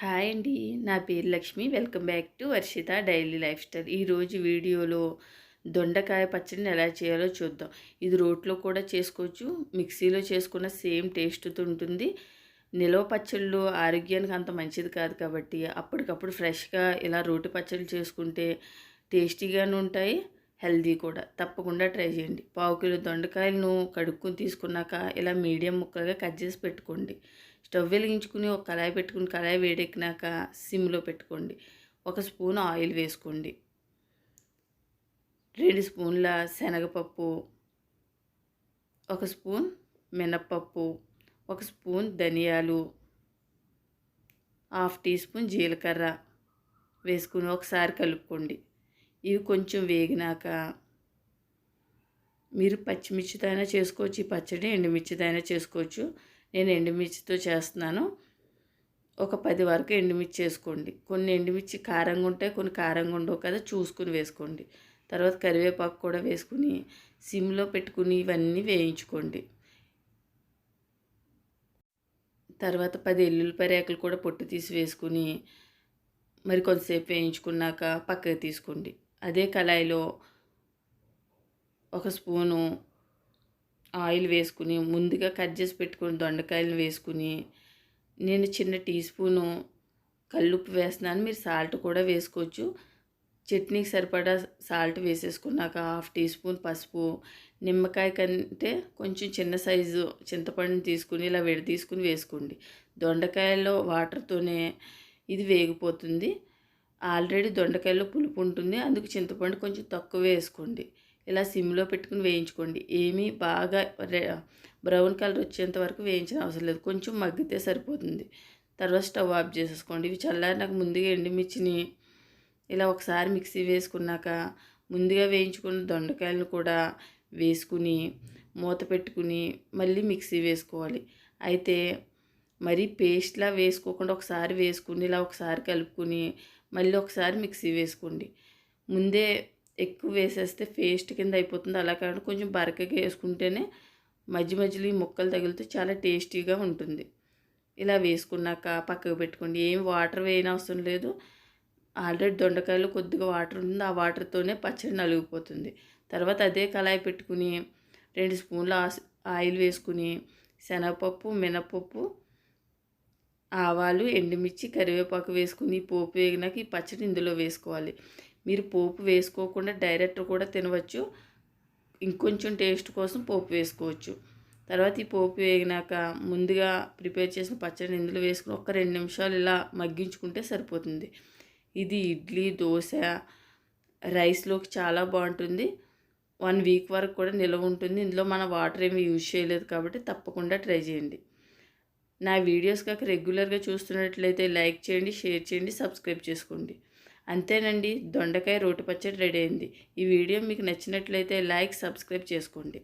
Hi అండి. నా పేరు Lakshmi. Welcome back to Varshitha daily lifestyle. ఈరోజు వీడియోలో దొండకాయ పచ్చడిని ఎలా చేయాలో చూద్దాం. ఇది రోట్లో కూడా చేసుకోవచ్చు. మిక్సీలో చేసుకున్న సేమ్ టేస్ట్తో ఉంటుంది నిలవ పచ్చళ్ళు ఆరోగ్యానికి అంత మంచిది కాదు కాబట్టి అప్పటికప్పుడు ఫ్రెష్గా ఇలా రోటి పచ్చళ్ళు చేసుకుంటే టేస్టీగానే ఉంటాయి. హెల్దీ కూడా. తప్పకుండా ట్రై చేయండి. పావు కిలో దొండకాయలను కడుక్కుని తీసుకున్నాక ఇలా మీడియం ముక్కలుగా కట్ చేసి పెట్టుకోండి. స్టవ్ వెలిగించుకుని ఒక కళాయి పెట్టుకుని కళాయి వేడెక్కినాక సిమ్లో పెట్టుకోండి. ఒక స్పూన్ ఆయిల్ వేసుకోండి. రెండు స్పూన్ల శనగపప్పు ఒక స్పూన్ మినప్పప్పు ఒక స్పూన్ ధనియాలు హాఫ్ టీ స్పూన్ జీలకర్ర వేసుకుని ఒకసారి కలుపుకోండి. ఇవి కొంచెం వేగినాక మీరు పచ్చిమిర్చితో అయినా చేసుకోవచ్చు ఈ పచ్చడి ఎండుమిర్చితో అయినా చేసుకోవచ్చు. నేను ఎండుమిర్చితో చేస్తున్నాను. ఒక పది వరకు ఎండుమిర్చి వేసుకోండి కొన్ని ఎండుమిర్చి కారంగా ఉంటాయి కొన్ని కారంగా ఉండవు కదా చూసుకుని వేసుకోండి. తర్వాత కరివేపాకు కూడా వేసుకుని సిమ్లో పెట్టుకుని ఇవన్నీ వేయించుకోండి. తర్వాత పది ఎల్లుల్లిపాయ రేకలు కూడా పొట్టు తీసి వేసుకుని మరి కొంతసేపు వేయించుకున్నాక పక్కకి తీసుకోండి. అదే కళాయిలో ఒక స్పూను ఆయిల్ వేసుకుని ముందుగా కట్ చేసి పెట్టుకుని దొండకాయలను వేసుకుని నేను చిన్న టీ స్పూను కల్లుప్పు వేస్తున్నాను. మీరు సాల్ట్ కూడా వేసుకోవచ్చు. చట్నీకి సరిపడా సాల్ట్ వేసేసుకున్నాక హాఫ్ టీ స్పూన్ పసుపు నిమ్మకాయ కంటే కొంచెం చిన్న సైజు చింతపండుని తీసుకుని ఇలా విడదీసుకుని వేసుకోండి. దొండకాయల్లో వాటర్తోనే ఇది వేగిపోతుంది. ఆల్రెడీ దొండకాయల్లో పులుపు ఉంటుంది. అందుకు చింతపండు కొంచెం తక్కువ వేసుకోండి. ఇలా సిమ్లో పెట్టుకుని వేయించుకోండి. ఏమీ బాగా బ్రౌన్ కలర్ వచ్చేంత వరకు వేయించిన అవసరం లేదు. కొంచెం మగ్గితే సరిపోతుంది. తర్వాత స్టవ్ ఆఫ్ చేసేసుకోండి. ఇవి చల్లారి నాకు ముందుగా ఎండుమిర్చిని ఇలా ఒకసారి మిక్సీ వేసుకున్నాక ముందుగా వేయించుకున్న దొండకాయలను కూడా వేసుకుని మూత పెట్టుకుని మళ్ళీ మిక్సీ వేసుకోవాలి. అయితే మరీ పేస్ట్లా వేసుకోకుండా ఒకసారి వేసుకుని ఇలా ఒకసారి కలుపుకుని మళ్ళీ ఒకసారి మిక్సీ వేసుకోండి. ముందే ఎక్కువ వేసేస్తే పేస్ట్ కింద అయిపోతుంది. అలా కాకుండా కొంచెం బరకగా వేసుకుంటేనే మధ్య మధ్యలో ఈ ముక్కలు తగిలితే చాలా టేస్టీగా ఉంటుంది. ఇలా వేసుకున్నాక పక్కకు పెట్టుకోండి. ఏం వాటర్ వేయని అవసరం లేదు. ఆల్రెడీ దొండకాయలు కొద్దిగా వాటర్ ఉంటుంది. ఆ వాటర్తోనే పచ్చడి నలిగిపోతుంది. తర్వాత అదే కళాయి పెట్టుకుని రెండు స్పూన్ల ఆయిల్ వేసుకుని శనగపప్పు మినపప్పు ఆవాలు ఎండుమిర్చి కరివేపాకు వేసుకుని పోపు వేగినాక ఈ పచ్చడి ఇందులో వేసుకోవాలి. మీరు పోపు వేసుకోకుండా డైరెక్ట్ కూడా తినవచ్చు. ఇంకొంచెం టేస్ట్ కోసం పోపు వేసుకోవచ్చు. తర్వాత ఈ పోపు వేగినాక ముందుగా ప్రిపేర్ చేసిన పచ్చడిని ఇందులో వేసుకుని ఒక రెండు నిమిషాలు ఇలా మగ్గించుకుంటే సరిపోతుంది. ఇది ఇడ్లీ దోశ రైస్లోకి చాలా బాగుంటుంది. వన్ వీక్ వరకు కూడా నిల్వ ఉంటుంది. ఇందులో మన వాటర్ ఏమి యూజ్ చేయలేదు కాబట్టి తప్పకుండా ట్రై చేయండి. నా వీడియోస్ కాక రెగ్యులర్గా చూస్తున్నట్లయితే లైక్ చేయండి షేర్ చేయండి సబ్స్క్రైబ్ చేసుకోండి. అంతేనండి దొండకాయ రోటి పచ్చడి రెడీ అయింది. ఈ వీడియో మీకు నచ్చినట్లయితే లైక్ సబ్స్క్రైబ్ చేసుకోండి.